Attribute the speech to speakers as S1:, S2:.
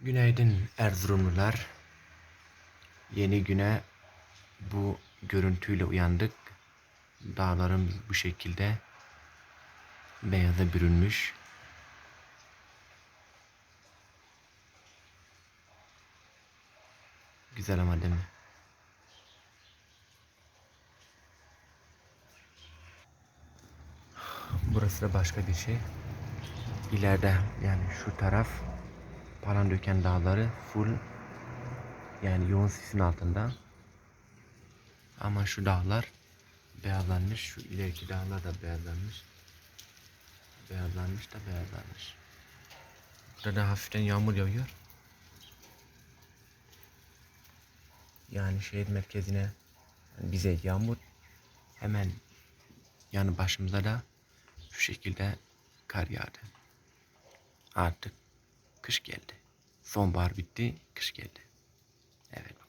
S1: Günaydın Erzurumlular. Yeni güne bu görüntüyle uyandık. Dağlarımız bu şekilde beyaza bürünmüş. Güzel ama değil mi? Burası da başka bir şey. İleride yani şu taraf Palandöken Dağları full yani yoğun sisin altında. Ama şu dağlar beyazlanmış. Şu ileriki dağlar da beyazlanmış. Beyazlanmış da beyazlanmış. Burada da hafiften yağmur yağıyor. Yani şehir merkezine yani bize yağmur hemen yanı başımıza da şu şekilde kar yağdı. Artık kış geldi. Sonbahar bitti, kış geldi. Evet.